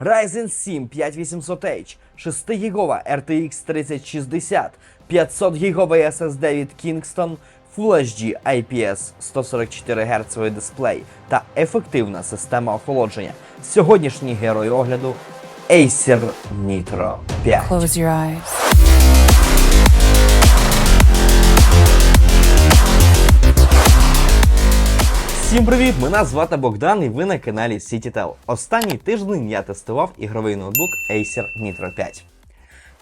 Ryzen 7 5800H, 6 гігова RTX 3060, 500 гіговий SSD від Kingston, Full HD IPS 144 Гц дисплей та ефективна система охолодження. Сьогоднішній герой огляду Acer Nitro 5. Close your eyes. Всім привіт! Мене звати Богдан і ви на каналі CityTel. Останній тиждень я тестував ігровий ноутбук Acer Nitro 5.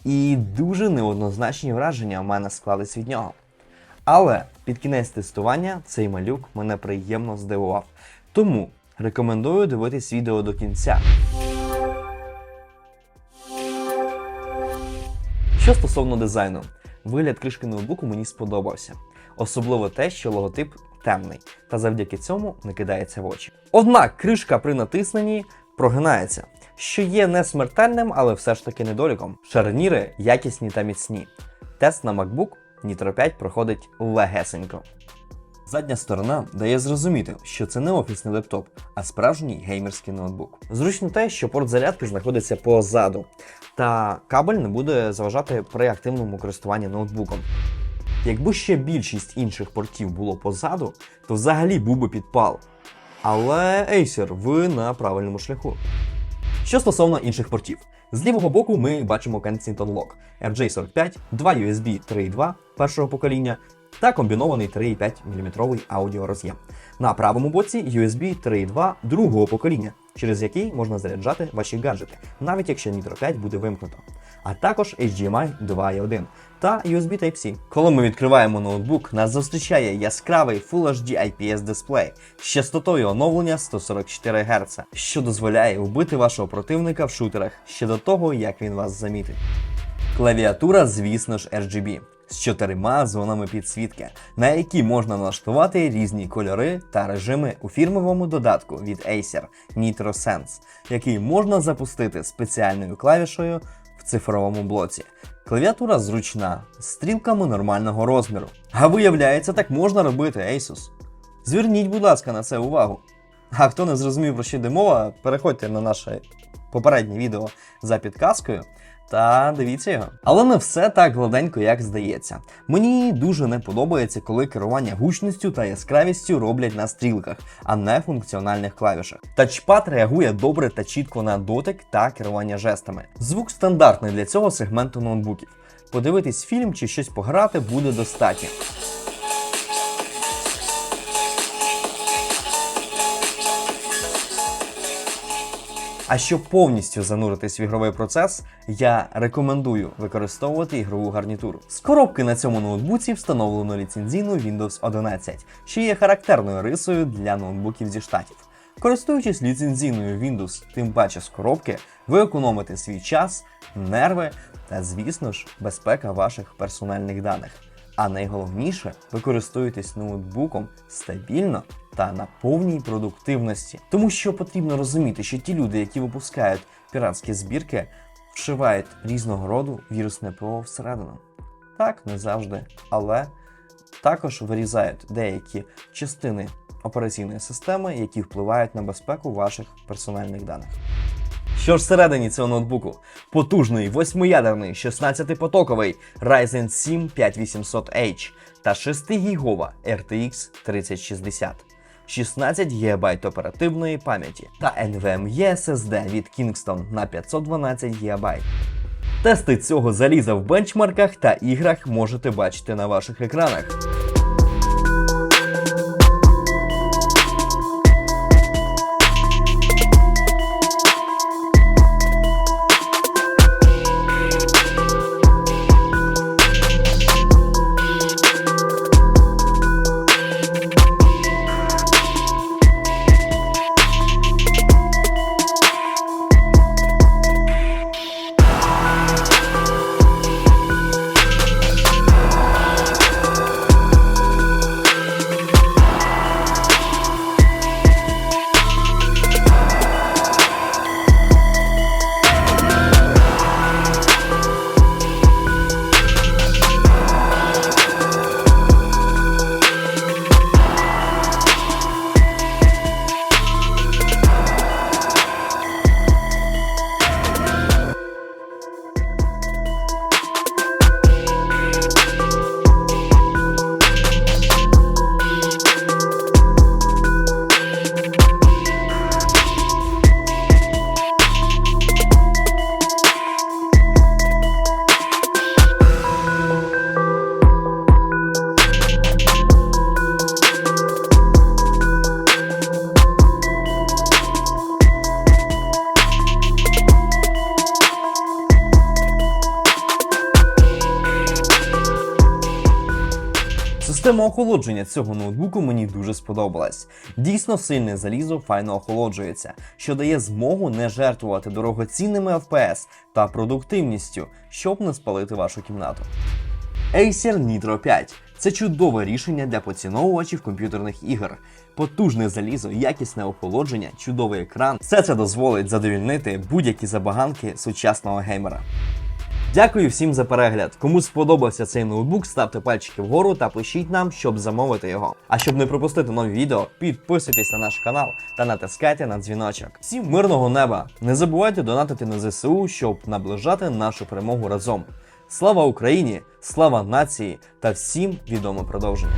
І дуже неоднозначні враження у мене склались від нього. Але під кінець тестування цей малюк мене приємно здивував. Тому рекомендую дивитись відео до кінця. Що стосовно дизайну, вигляд кришки ноутбуку мені сподобався. Особливо те, що логотип темний, та завдяки цьому не кидається в очі. Однак кришка при натисненні прогинається, що є не смертельним, але все ж таки недоліком. Шарніри якісні та міцні. Тест на MacBook Nitro 5 проходить легесенько. Задня сторона дає зрозуміти, що це не офісний лептоп, а справжній геймерський ноутбук. Зручно те, що порт зарядки знаходиться позаду, та кабель не буде заважати при активному користуванні ноутбуком. Якби ще більшість інших портів було позаду, то взагалі був би підпал. Але Acer, ви на правильному шляху. Що стосовно інших портів, з лівого боку ми бачимо Kensington Lock RJ45, два USB 3.2 першого покоління та комбінований 3,5 мм аудіороз'єм. На правому боці USB 3.2 другого покоління, через який можна заряджати ваші гаджети, навіть якщо Nitro 5 буде вимкнуто. А також HDMI 2.1 та USB Type-C. Коли ми відкриваємо ноутбук, нас зустрічає яскравий Full HD IPS дисплей з частотою оновлення 144 Гц, що дозволяє вбити вашого противника в шутерах ще до того, як він вас замітить. Клавіатура, звісно ж, RGB з чотирма зонами підсвітки, на які можна налаштувати різні кольори та режими у фірмовому додатку від Acer Nitro Sense, який можна запустити спеціальною клавішою в цифровому блоці. Клавіатура зручна, з стрілками нормального розміру. А виявляється, так можна робити, Asus. Зверніть, будь ласка, на це увагу. А хто не зрозумів, про що йде мова, переходьте на наше попереднє відео за підказкою та дивіться його. Але не все так гладенько, як здається. Мені дуже не подобається, коли керування гучністю та яскравістю роблять на стрілках, а не функціональних клавішах. Тачпад реагує добре та чітко на дотик та керування жестами. Звук стандартний для цього сегменту ноутбуків. Подивитись фільм чи щось пограти буде достатньо. А щоб повністю зануритись в ігровий процес, я рекомендую використовувати ігрову гарнітуру. З коробки на цьому ноутбуці встановлено ліцензійну Windows 11, що є характерною рисою для ноутбуків зі штатів. Користуючись ліцензійною Windows, тим паче з коробки, ви економите свій час, нерви та, звісно ж, безпека ваших персональних даних. А найголовніше, ви користуєтесь ноутбуком стабільно та на повній продуктивності. Тому що потрібно розуміти, що ті люди, які випускають піратські збірки, вшивають різного роду вірусне ПО всередину. Так, не завжди, але також вирізають деякі частини операційної системи, які впливають на безпеку ваших персональних даних. Що ж всередині цього ноутбуку? Потужний восьмиядерний 16-потоковий Ryzen 7 5800H та 6-гігова RTX 3060, 16 ГБ оперативної пам'яті та NVMe SSD від Kingston на 512 ГБ. Тести цього заліза в бенчмарках та іграх можете бачити на ваших екранах. Система охолодження цього ноутбуку мені дуже сподобалась. Дійсно сильне залізо файно охолоджується, що дає змогу не жертвувати дорогоцінними FPS та продуктивністю, щоб не спалити вашу кімнату. Acer Nitro 5 це чудове рішення для поціновувачів комп'ютерних ігор. Потужне залізо, якісне охолодження, чудовий екран все це дозволить задовільнити будь-які забаганки сучасного геймера. Дякую всім за перегляд. Кому сподобався цей ноутбук, ставте пальчики вгору та пишіть нам, щоб замовити його. А щоб не пропустити нові відео, підписуйтесь на наш канал та натискайте на дзвіночок. Всім мирного неба! Не забувайте донатити на ЗСУ, щоб наближати нашу перемогу разом. Слава Україні! Слава нації та всім відоме продовження!